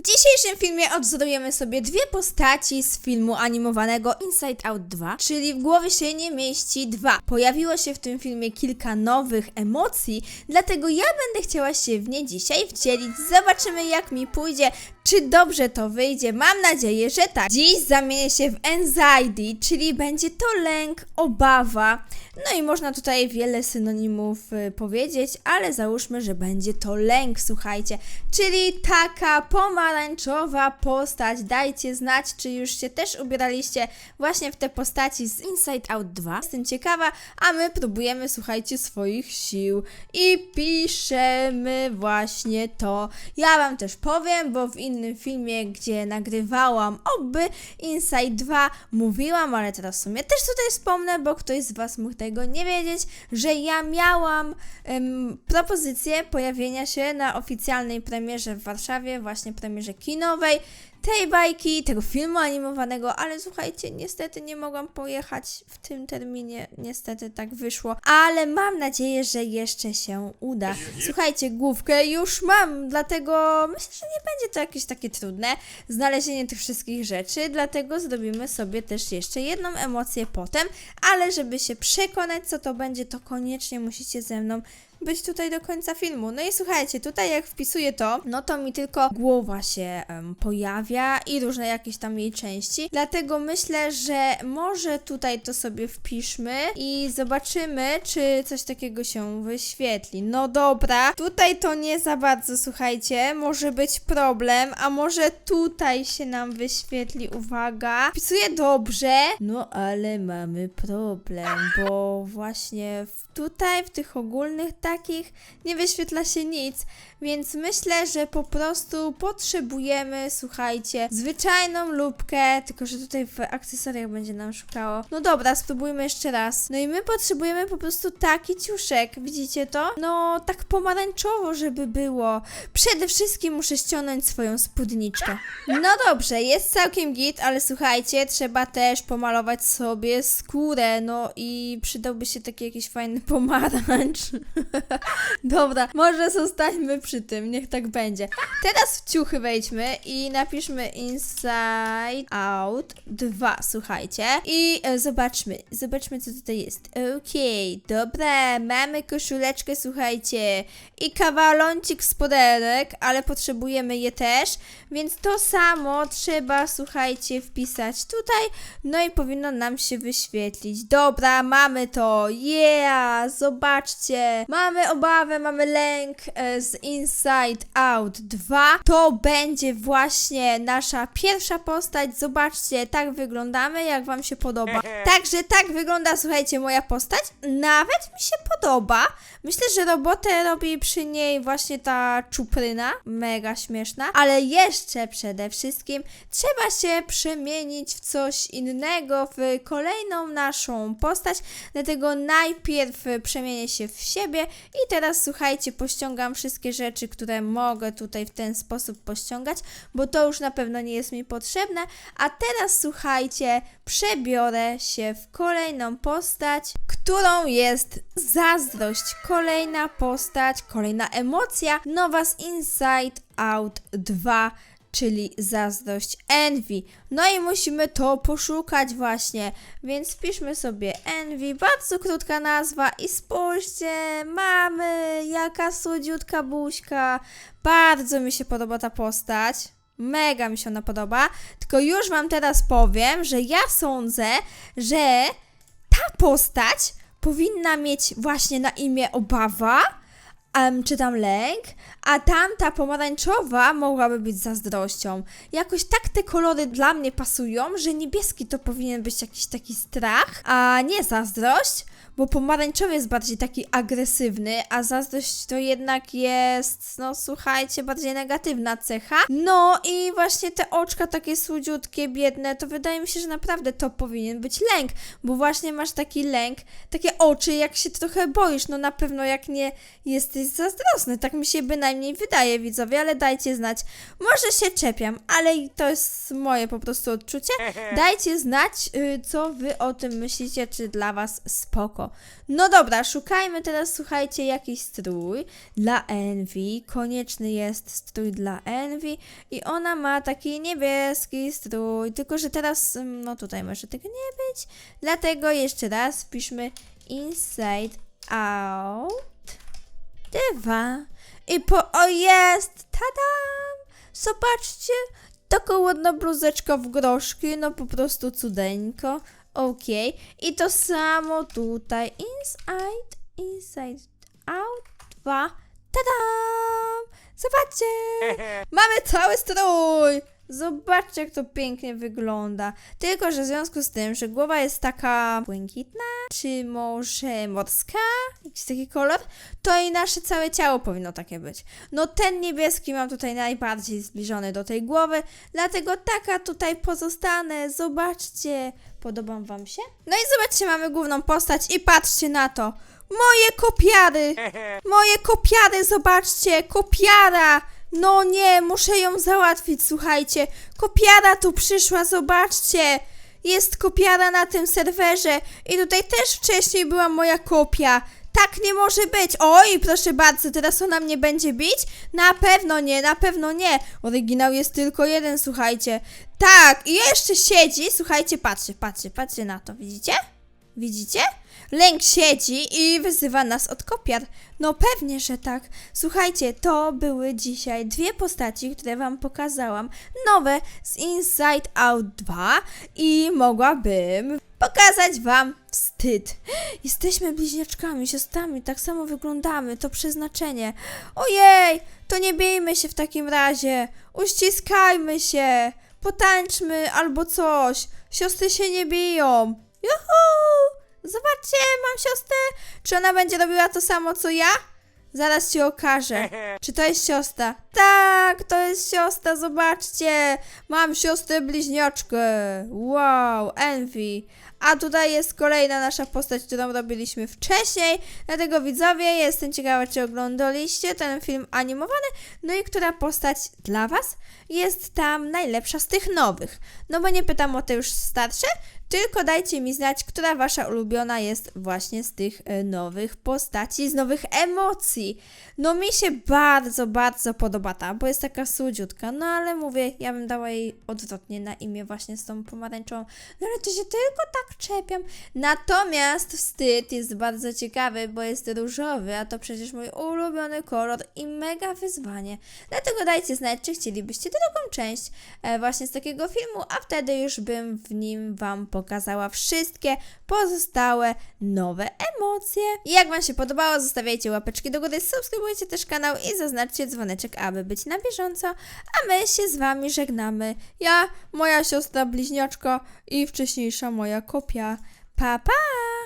W dzisiejszym filmie odwzorujemy sobie dwie postaci z filmu animowanego Inside Out 2, czyli w głowie się nie mieści 2. Pojawiło się w tym filmie kilka nowych emocji, dlatego ja będę chciała się w nie dzisiaj wcielić. Zobaczymy jak mi pójdzie, czy dobrze to wyjdzie. Mam nadzieję, że tak. Dziś zamienię się w anxiety, czyli będzie to lęk, obawa. No i można tutaj wiele synonimów y, powiedzieć, ale załóżmy, że będzie to lęk, słuchajcie. Czyli taka pomarańczowa postać. Dajcie znać, czy już się też ubieraliście właśnie w te postaci z Inside Out 2. Jestem ciekawa, a my próbujemy, słuchajcie, swoich sił i piszemy właśnie to. Ja wam też powiem, bo w innym filmie, gdzie nagrywałam oby Inside 2, mówiłam, ale teraz w sumie też tutaj wspomnę, bo ktoś z was mógł tego nie wiedzieć, że ja miałam em, propozycję pojawienia się na oficjalnej premierze w Warszawie, właśnie premierze kinowej tej bajki, tego filmu animowanego, ale słuchajcie, niestety nie mogłam pojechać w tym terminie, niestety tak wyszło, ale mam nadzieję, że jeszcze się uda. Słuchajcie, główkę już mam, dlatego myślę, że nie będzie to jakieś takie trudne znalezienie tych wszystkich rzeczy, dlatego zrobimy sobie też jeszcze jedną emocję potem, ale żeby się przekonać, co to będzie, to koniecznie musicie ze mną być tutaj do końca filmu. No i słuchajcie, tutaj jak wpisuję to, no to mi tylko głowa się em, pojawia i różne jakieś tam jej części. Dlatego myślę, że może tutaj to sobie wpiszmy i zobaczymy, czy coś takiego się wyświetli. No dobra, tutaj to nie za bardzo, słuchajcie, może być problem, a może tutaj się nam wyświetli, uwaga. Wpisuję dobrze, no ale mamy problem, bo właśnie w, tutaj w tych ogólnych takich nie wyświetla się nic, więc myślę, że po prostu potrzebujemy, słuchajcie, zwyczajną lubkę, tylko że tutaj w akcesoriach będzie nam szukało. No dobra, spróbujmy jeszcze raz. No i my potrzebujemy po prostu taki ciuszek, widzicie to? No tak pomarańczowo, żeby było. Przede wszystkim muszę ściągnąć swoją spódniczkę. No dobrze, jest całkiem git, ale słuchajcie, trzeba też pomalować sobie skórę, no i przydałby się taki jakiś fajny pomarańcz. Dobra, może zostańmy przy tym, niech tak będzie. Teraz w ciuchy wejdźmy i napiszmy Inside Out 2, słuchajcie. I e, zobaczmy, zobaczmy co tutaj jest. Okej, dobra, mamy koszuleczkę, słuchajcie. I kawaloncik spodenek, ale potrzebujemy je też, więc to samo trzeba, słuchajcie, wpisać tutaj. No i powinno nam się wyświetlić. Dobra, mamy to. Yeah, zobaczcie. Mamy obawę, mamy lęk e, z Inside Out 2. To będzie właśnie nasza pierwsza postać. Zobaczcie, tak wyglądamy, jak wam się podoba. Także tak wygląda, słuchajcie, moja postać. Nawet mi się podoba. Myślę, że robotę robi przy niej właśnie ta czupryna. Mega śmieszna. Ale jeszcze przede wszystkim trzeba się przemienić w coś innego, w kolejną naszą postać. Dlatego najpierw przemienię się w siebie i teraz słuchajcie, pościągam wszystkie rzeczy, które mogę tutaj w ten sposób pościągać, bo to już na pewno nie jest mi potrzebne. A teraz słuchajcie, przebiorę się w kolejną postać, którą jest zazdrość. Kolejna postać, kolejna emocja, nowa z Inside Out 2 czyli zazdrość envy. No i musimy to poszukać właśnie, więc wpiszmy sobie envy, bardzo krótka nazwa i spójrzcie, mamy jaka słodziutka buźka. Bardzo mi się podoba ta postać. Mega mi się ona podoba. Tylko już wam teraz powiem, że ja sądzę, że ta postać powinna mieć właśnie na imię obawa, em, czy tam lęk, a tamta pomarańczowa mogłaby być zazdrością. Jakoś tak te kolory dla mnie pasują, że niebieski to powinien być jakiś taki strach, a nie zazdrość, bo pomarańczowy jest bardziej taki agresywny, a zazdrość to jednak jest, no słuchajcie, bardziej negatywna cecha. No i właśnie te oczka takie słodziutkie, biedne, to wydaje mi się, że naprawdę to powinien być lęk, bo właśnie masz taki lęk, takie oczy, jak się trochę boisz, no na pewno jak nie jesteś jesteś zazdrosny, tak mi się bynajmniej wydaje, widzowie, ale dajcie znać. Może się czepiam, ale to jest moje po prostu odczucie. Dajcie znać, y, co wy o tym myślicie, czy dla was spoko. No dobra, szukajmy teraz, słuchajcie, jakiś strój dla Envy. Konieczny jest strój dla Envy i ona ma taki niebieski strój, tylko że teraz, ym, no tutaj może tego nie być. Dlatego jeszcze raz wpiszmy inside out dwa i po, o jest, tadam! Zobaczcie, taka ładna bluzeczka w groszki, no po prostu cudeńko. Okej, i to samo tutaj, inside, inside out, dwa, tadam! Zobaczcie, mamy cały strój! Zobaczcie, jak to pięknie wygląda. Tylko, że w związku z tym, że głowa jest taka błękitna, czy może morska, jakiś taki kolor, to i nasze całe ciało powinno takie być. No ten niebieski mam tutaj najbardziej zbliżony do tej głowy, dlatego taka tutaj pozostanę. Zobaczcie, podobam wam się? No i zobaczcie, mamy główną postać i patrzcie na to. Moje kopiary! Moje kopiary, zobaczcie, kopiara! No nie, muszę ją załatwić, słuchajcie. Kopiara tu przyszła, zobaczcie. Jest kopiara na tym serwerze i tutaj też wcześniej była moja kopia. Tak nie może być. Oj, proszę bardzo, teraz ona mnie będzie bić? Na pewno nie, na pewno nie. Oryginał jest tylko jeden, słuchajcie. Tak, i jeszcze siedzi. Słuchajcie, patrzcie, patrzcie, patrzcie na to, widzicie? Widzicie? Lęk siedzi i wyzywa nas od kopiar. No pewnie, że tak. Słuchajcie, to były dzisiaj dwie postaci, które wam pokazałam. Nowe z Inside Out 2 i mogłabym pokazać wam wstyd. Jesteśmy bliźniaczkami, siostrami, tak samo wyglądamy, to przeznaczenie. Ojej, to nie bijmy się w takim razie. Uściskajmy się. Potańczmy albo coś. Siostry się nie biją. Juhu! Zobaczcie, mam siostrę. Czy ona będzie robiła to samo co ja? Zaraz ci okażę. Czy to jest siostra? Tak, to jest siostra, zobaczcie. Mam siostrę bliźniaczkę. Wow, Envy. A tutaj jest kolejna nasza postać, którą robiliśmy wcześniej. Dlatego widzowie, jestem ciekawa, czy oglądaliście ten film animowany. No i która postać dla Was jest tam najlepsza z tych nowych. No bo nie pytam o te już starsze, tylko dajcie mi znać, która wasza ulubiona jest właśnie z tych e, nowych postaci, z nowych emocji. No mi się bardzo, bardzo podoba ta, bo jest taka słodziutka, no ale mówię, ja bym dała jej odwrotnie na imię właśnie z tą pomarańczową. No ale to się tylko tak czepiam. Natomiast wstyd jest bardzo ciekawy, bo jest różowy, a to przecież mój ulubiony kolor i mega wyzwanie. Dlatego dajcie znać, czy chcielibyście drugą część e, właśnie z takiego filmu, a wtedy już bym w nim Wam pokazała wszystkie pozostałe nowe emocje. Jak Wam się podobało, zostawiajcie łapeczki do góry, subskrybujcie też kanał i zaznaczcie dzwoneczek, aby być na bieżąco. A my się z Wami żegnamy. Ja, moja siostra bliźniaczka i wcześniejsza moja kopia. Pa, pa!